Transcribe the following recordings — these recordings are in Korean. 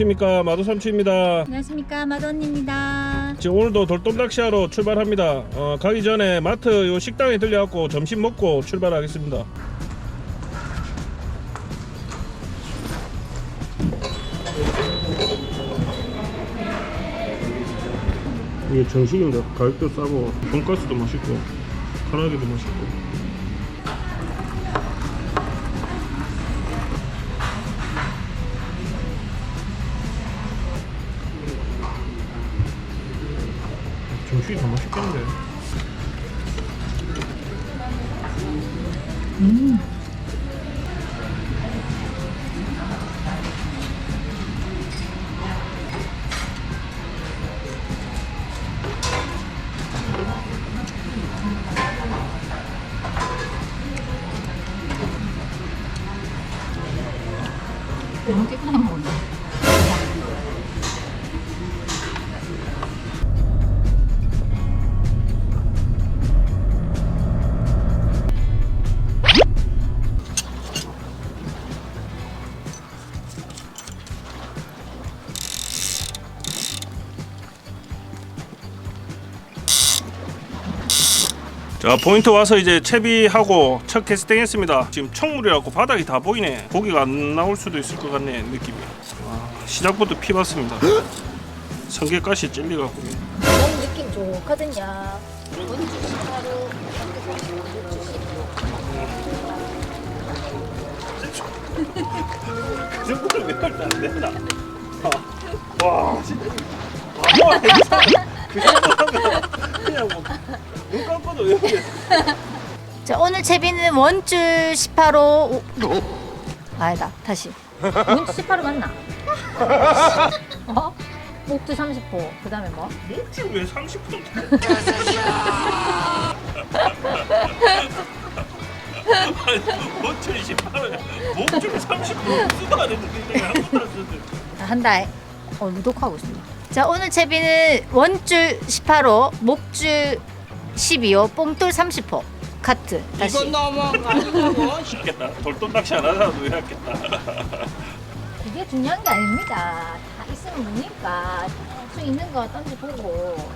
안녕하십니까. 마도삼치입니다. 안녕하십니까. 마돈입니다. 지금 오늘도 돌돔 낚시하러 출발합니다. 어, 가기 전에 마트 요 식당에 들려갖고 점심 먹고 출발하겠습니다. 이게 정식입니다 가격도 싸고 돈가스도 맛있고 카라게도 맛있고 정식이 더 맛있겠는데. 너무 깨끗하 자 포인트 와서 이제 채비하고 첫 캐스팅 했습니다. 지금 청물이라고 바닥이 다 보이네. 고기가 안 나올 수도 있을 것 같네 느낌이. 아, 시작부터 피 봤습니다. 성게가시 찔리갖고. 너무 느낌 좋거든요. 원주 그 정도는 몇 달도 안 된다. 아, 와 진짜. 와 행사 그 그냥 뭐눈 감고도 여기 자 오늘 채비는 원줄 18호 오... 아니다. 다시. 원줄 18호 맞나? 어? 목줄 30호. 그 다음에 뭐? 목줄 왜 30분 아니 목줄 28원 목줄 30분 수도 안 했는데 한안 썼는데 아, 어 무독하고 있습니다 자 오늘 채비는 원줄 18호 목줄 12호 뽕돌 30호. 카트 다시. 이건 넘어가지고. 쉽겠다. 돌돔 낚시 안 하다도 해야겠다. 그게 중요한 게 아닙니다. 다 있으면 되니까 수 있는 거 던져보고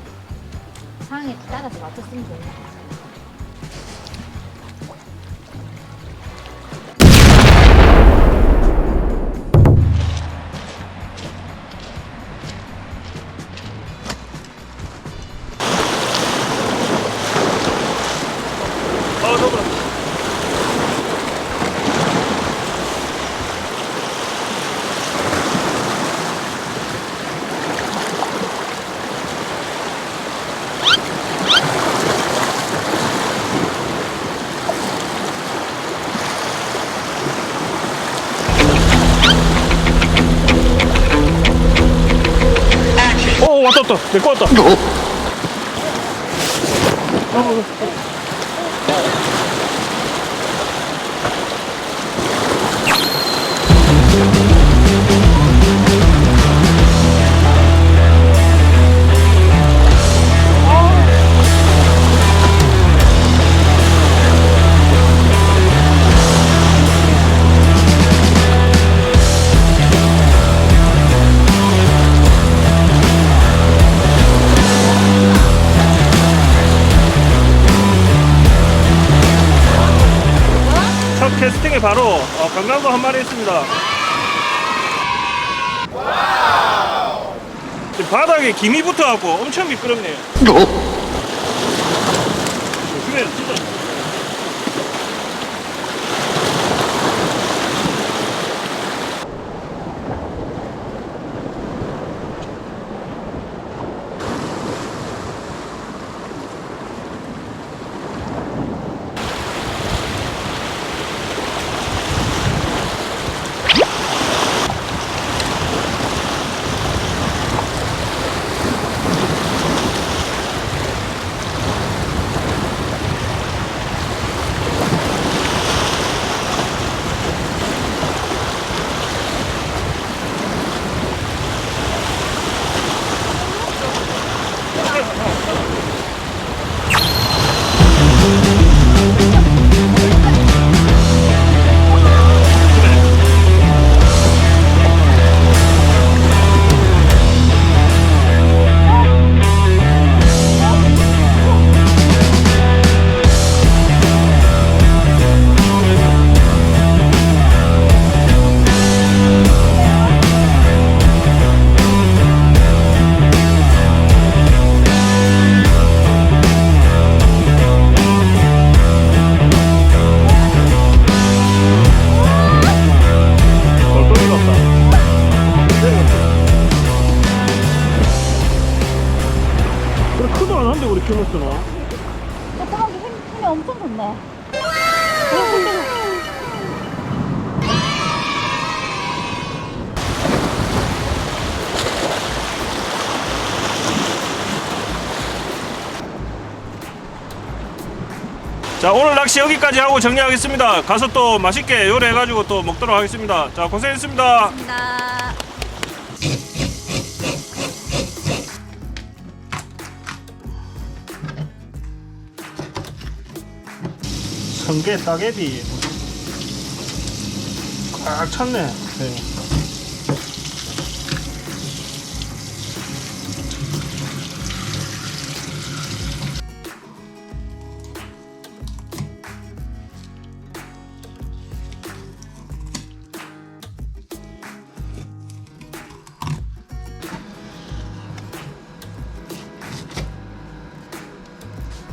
상황에 따라서 맞췄으면 됩니다 왔다 왔다. 내 거 왔다. 어. 어, 어, 어. 1등에 바로 어, 강강도 한 마리 있습니다. 지금 바닥에 김이 붙어갖고 엄청 미끄럽네요. 어? 그래 진짜. 힘을 쓰노? 조그맣게 힘, 힘이 엄청 좋네. 자 오늘 낚시 여기까지 하고 정리하겠습니다. 가서 또 맛있게 요리해가지고 또 먹도록 하겠습니다. 자 고생했습니다. 나 성게 따개비 꽉 찼네. 네.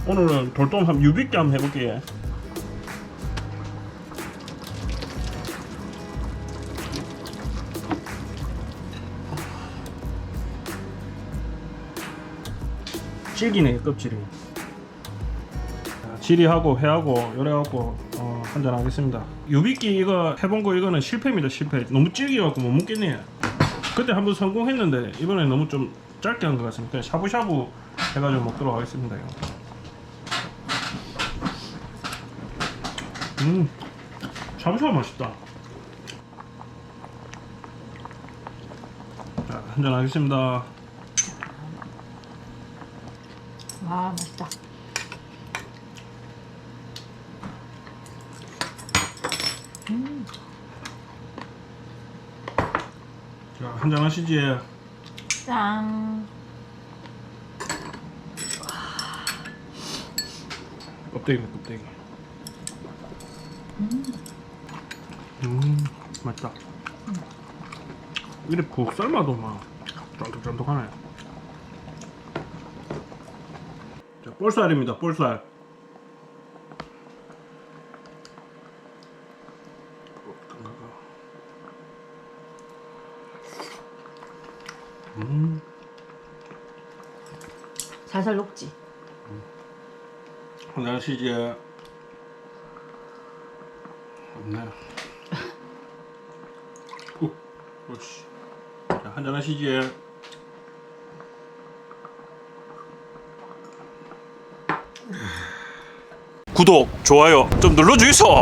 오늘은 돌돔 한 유비께 한번 해볼게 질기네 껍질이. 자, 지리하고 회하고 요래갖고 어, 한잔 하겠습니다. 유비끼 이거 해본 거 이거는 실패입니다 실패. 너무 질겨갖고 못 먹겠네요 그때 한번 성공했는데 이번에 너무 좀 짧게 한 것 같습니다. 샤브샤브 해가지고 먹도록 하겠습니다 이거. 음 샤브샤브 맛있다. 자 한잔 하겠습니다 와 맛있다. 자 한 잔 하시지. 짠. 껍데기 껍데기. 음 맛있다. 이래 푹 삶아도 막 쫀득쫀득하네 자 볼살입니다 볼살. 음. 살살 녹지. 한잔 하시지 없네. 오, 그렇지 자, 한잔 하시지 구독, 좋아요 좀 눌러주이소